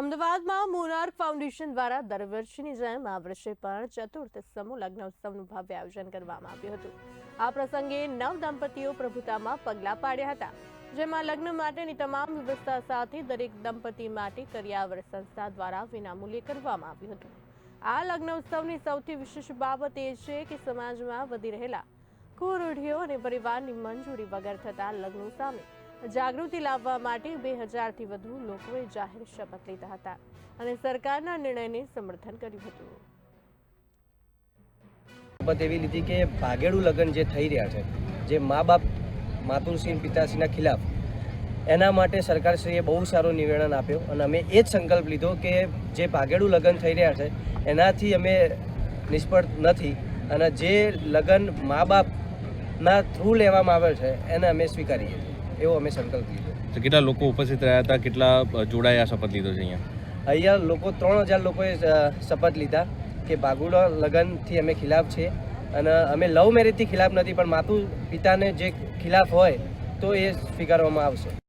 અમદાવાદમાં monarch foundation દ્વારા દર વર્ષની જેમ આ વર્ષે પણ ચતુર્થ સમૂહ લગ્ન ઉત્સવનું ભવ્ય આયોજન કરવામાં આવ્યું હતું. આ પ્રસંગે નવ દંપતીઓ પ્રભુતામાં પગલાં પાડ્યા હતા. જેમાં લગ્ન માટેની તમામ વ્યવસ્થા સાથે દરેક દંપતી માટે કરિયાવર સંસ્થા દ્વારા વિનામૂલ્યે કરવામાં આવ્યું હતું. આ લગ્ન ઉત્સવની સૌથી વિશેષ બાબત એ છે કે સમાજમાં વધી રહેલા કુરૂઢીઓ અને પરિવારની મંજૂરી વગર થતા લગ્નો સામે જાગૃતિ લાવવા માટે બે હજારથી વધુ લોકોએ જાહેર શપથ લીધા હતા અને સરકારના નિર્ણયને સમર્થન કર્યું હતું. શપથ એવી લીધી કે ભાગેડું લગ્ન જે થઈ રહ્યા છે, જે મા બાપ માતુશ્રી પિતાશ્રીના ખિલાફ, એના માટે સરકારશ્રીએ બહુ સારો નિવેદન આપ્યો અને અમે એ જ સંકલ્પ લીધો કે જે ભાગેડું લગ્ન થઈ રહ્યા છે, એનાથી અમે નિષ્ફળ નથી અને જે લગ્ન મા બાપના થ્રુ લેવામાં આવે છે, એને અમે સ્વીકારીએ. છીએ એવો અમે સંકલ્પ લીધો. તો કેટલા લોકો ઉપસ્થિત રહ્યા હતા? કેટલા જોડાયા શપથ લીધો છે અહીંયા? અહીંયા લોકો ત્રણ હજાર લોકોએ શપથ લીધા કે બાગુડા લગ્નથી અમે ખિલાફ છે અને અમે લવ મેરેજથી ખિલાફ નથી પણ માતુ પિતાને જે ખિલાફ હોય તો એ સ્વીકારવામાં આવશે.